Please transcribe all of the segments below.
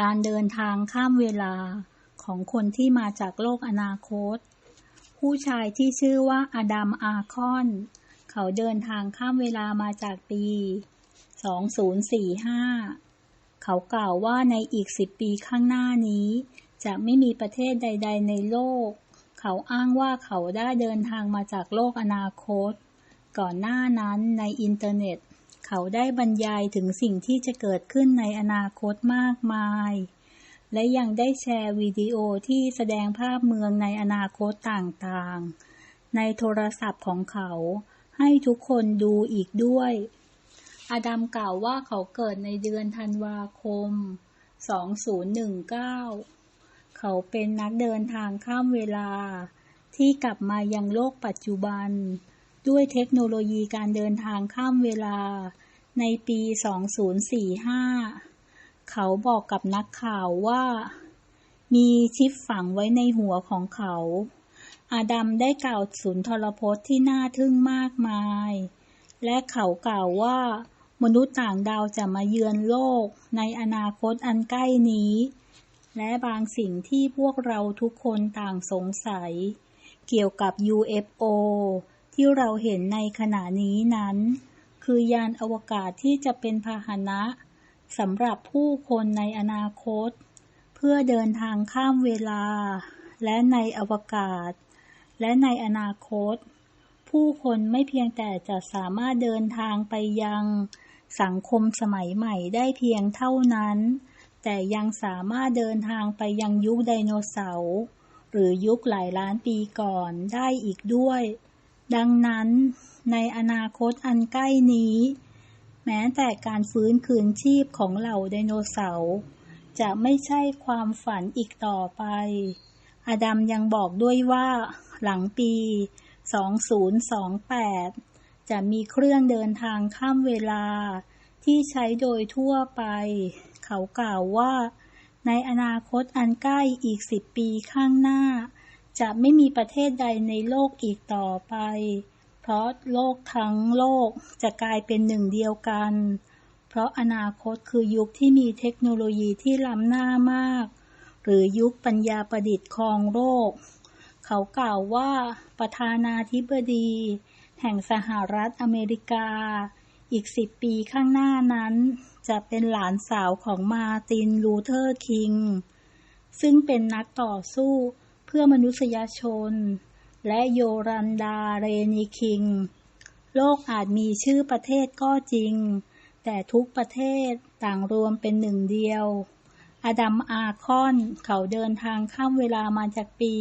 การเดินทางข้ามเวลาของคนที่มาจากโลกอนาคต ผู้ชายที่ชื่อว่าอดัมอาคอน เขาเดินทางข้ามเวลามาจากปี 2045 เขากล่าวว่าในอีกสิบปีข้างหน้านี้ จะไม่มีประเทศใด ๆ ในโลก เขาอ้างว่าเขาได้เดินทางมาจากโลกอนาคต ก่อนหน้านั้นในอินเทอร์เน็ต เขาได้บรรยายถึงสิ่งที่จะเกิดขึ้นในอนาคตมากมาย และยังได้แชร์วิดีโอที่แสดงภาพเมืองในอนาคตต่างๆ ในโทรศัพท์ของเขา ให้ทุกคนดูอีกด้วย อดัมกล่าวว่าเขาเกิดในเดือนธันวาคม 2019 เขาเป็นนักเดินทางข้ามเวลาที่กลับมายังโลกปัจจุบัน ด้วยเทคโนโลยีการเดินทางข้ามเวลาในปี 2045 เขาบอกกับนักข่าวว่า มีชิปฝังไว้ในหัวของเขา อาดัมได้กล่าวสุนทรพจน์ที่น่าทึ่งมากมาย และเขากล่าวว่ามนุษย์ต่างดาวจะมาเยือนโลกในอนาคตอันใกล้นี้ และบางสิ่งที่พวกเราทุกคนต่างสงสัย เกี่ยวกับ UFO ที่เราเห็นในขณะนี้นั้น คือยานอวกาศที่จะเป็นพาหนะสำหรับผู้คนในอนาคต เพื่อเดินทางข้ามเวลา และในอวกาศ และในอนาคต ผู้คนไม่เพียงแต่จะสามารถเดินทางไปยังสังคมสมัยใหม่ได้เพียงเท่านั้น แต่ยังสามารถเดินทางไปยังยุคไดโนเสาร์หรือยุคหลายล้านปีก่อนได้อีกด้วย ดังนั้นในอนาคตอันใกล้นี้ แม้แต่การฟื้นคืนชีพของเหล่าไดโนเสาร์จะไม่ใช่ความฝันอีกต่อไป อดัมยังบอกด้วยว่าหลังปี 2028 จะมีเครื่องเดินทางข้ามเวลาที่ใช้โดยทั่วไป เขากล่าวว่า ในอนาคตอันใกล้อีกสิบปีข้างหน้า จะไม่มีประเทศใดในโลกอีกต่อไป เพราะโลกทั้งโลกจะกลายเป็นหนึ่งเดียวกัน เพราะอนาคตคือยุคที่มีเทคโนโลยีที่ล้ำหน้ามาก หรือยุคปัญญาประดิษฐ์ครองโลก เขากล่าวว่าประธานาธิบดี แห่งสหรัฐอเมริกา อีกสิบปีข้างหน้านั้น จะเป็นหลานสาวของมาตินลูเทอร์คิง ซึ่งเป็นนักต่อสู้ พื่อมนุษยชน และโยรันดาเรนีคิง โลกอาจมีชื่อประเทศก็จริง แต่ทุกประเทศต่างรวมเป็นหนึ่งเดียว อดัมอาคอนเขาเดินทางข้ามเวลามาจากปี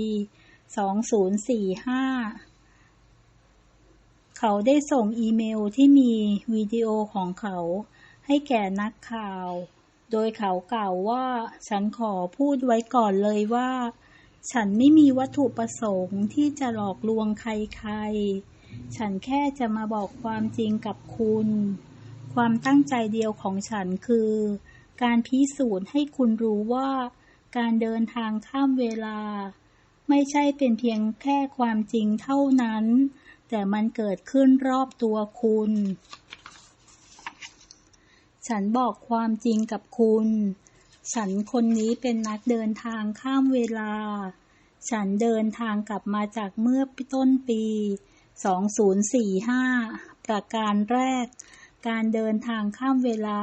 2045เขาได้ส่งอีเมลที่มีวิดีโอของเขาให้แก่นักข่าว โดยเขากล่าวว่า ฉันขอพูดไว้ก่อนเลยว่า ฉันไม่มีวัตถุประสงค์ที่จะหลอกลวงใครๆ ฉันแค่จะมาบอกความจริงกับคุณ ความตั้งใจเดียวของฉันคือ การพิสูจน์ให้คุณรู้ว่า การเดินทางข้ามเวลา ไม่ใช่เป็นเพียงแค่ความจริงเท่านั้น แต่มันเกิดขึ้นรอบตัวคุณ ฉันบอกความจริงกับคุณ ฉันคนนี้เป็นนักเดินทางข้ามเวลา ฉันเดินทางกลับมาจากเมื่อต้นปี 2045 ประการแรก การเดินทางข้ามเวลา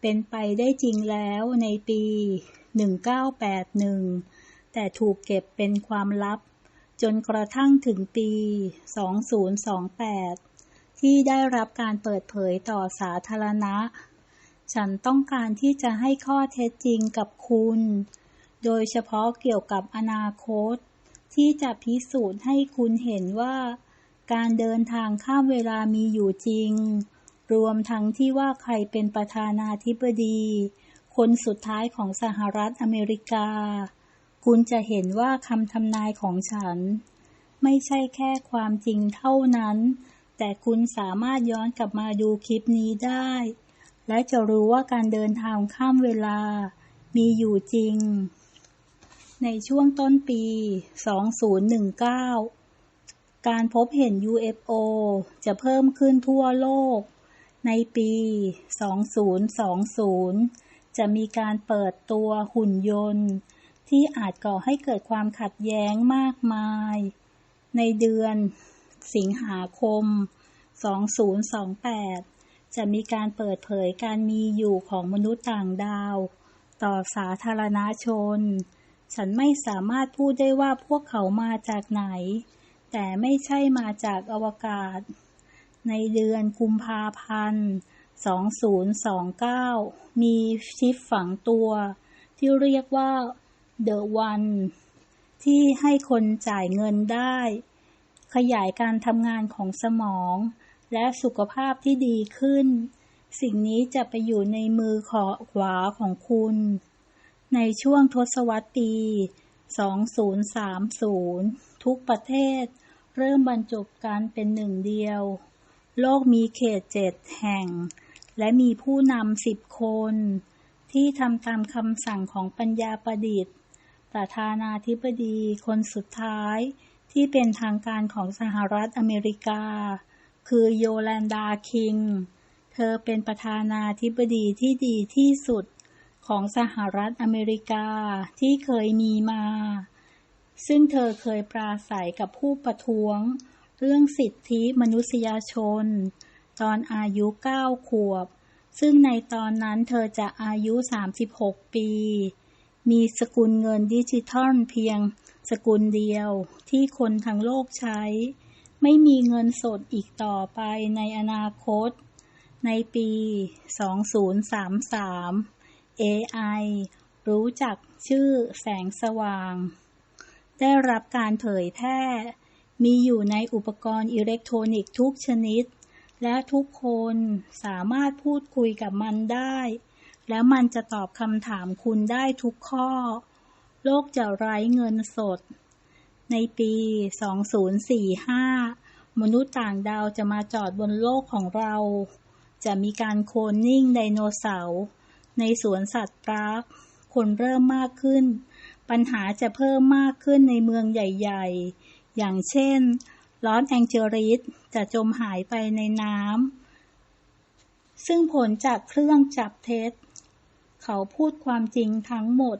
เป็นไปได้จริงแล้วในปี 1981 แต่ถูกเก็บเป็นความลับ จนกระทั่งถึงปี 2028 ที่ได้รับการเปิดเผยต่อสาธารณะ ฉันต้องการที่จะให้ข้อเท็จจริงกับคุณ โดยเฉพาะเกี่ยวกับอนาคต ที่จะพิสูจน์ให้คุณเห็นว่า การเดินทางข้ามเวลามีอยู่จริง รวมทั้งที่ว่าใครเป็นประธานาธิบดี คนสุดท้ายของสหรัฐอเมริกา คุณจะเห็นว่าคำทำนายของฉัน ไม่ใช่แค่ความจริงเท่านั้น แต่คุณสามารถย้อนกลับมาดูคลิปนี้ได้ และจะรู้ว่าการเดินทางข้ามเวลามีอยู่จริง ในช่วงต้นปี 2019 การพบเห็น UFO จะเพิ่มขึ้นทั่วโลก ในปี 2020 จะมีการเปิดตัวหุ่นยนต์ ที่อาจก่อให้เกิดความขัดแย้งมากมาย ในเดือนสิงหาคม 2028 จะมีการเปิดเผยการมีอยู่ของมนุษย์ต่างดาว ต่อสาธารณชน ฉันไม่สามารถพูดได้ว่าพวกเขามาจากไหน แต่ไม่ใช่มาจากอวกาศ ในเดือนกุมภาพันธ์ 2029 มีชิปฝังตัว ที่เรียกว่า The One ที่ให้คนจ่ายเงินได้ ขยายการทำงานของสมอง และสุขภาพที่ดีขึ้น สิ่งนี้จะไปอยู่ในมือขอขวาของคุณ ในช่วงทศวรรษปี 2030 ทุกประเทศ เริ่มบรรจบกันเป็นหนึ่งเดียว โลกมีเขตเจ็ดแห่ง และมีผู้นำสิบคน ที่ทำตามคำสั่งของปัญญาประดิษฐ์ประธานาธิบดีคนสุดท้ายที่เป็นทางการของสหรัฐอเมริกา คือโยแลนดาคิง เธอเป็นประธานาธิบดีที่ดีที่สุดของสหรัฐอเมริกาที่เคยมีมา ซึ่งเธอเคยปราศัยกับผู้ประท้วง เรื่องสิทธิมนุษยชน ตอนอายุ 9 ขวบ ซึ่งในตอนนั้นเธอจะอายุ 36 ปี มีสกุลเงินดิจิทัลเพียงสกุลเดียวที่คนทั้งโลกใช้ ไม่มีเงินสดอีกต่อไปในอนาคต ในปี 2033 AI รู้จักชื่อแสงสว่าง ได้รับการเผยแพร่ มีอยู่ในอุปกรณ์อิเล็กทรอนิกส์ทุกชนิด และทุกคนสามารถพูดคุยกับมันได้ แล้วมันจะตอบคำถามคุณได้ทุกข้อ โลกจะไร้เงินสด ในปี 2045 มนุษย์ต่างดาวจะมาจอดบนโลกของเรา จะมีการโคลนนิ่งไดโนเสาร์ในสวนสัตว์ปาร์คคนเริ่มมากขึ้น ปัญหาจะเพิ่มมากขึ้นในเมืองใหญ่ ๆ อย่างเช่นลอสแองเจลิสจะจมหายไปในน้ำซึ่งผลจากเครื่องจับเท็จ เขาพูดความจริงทั้งหมด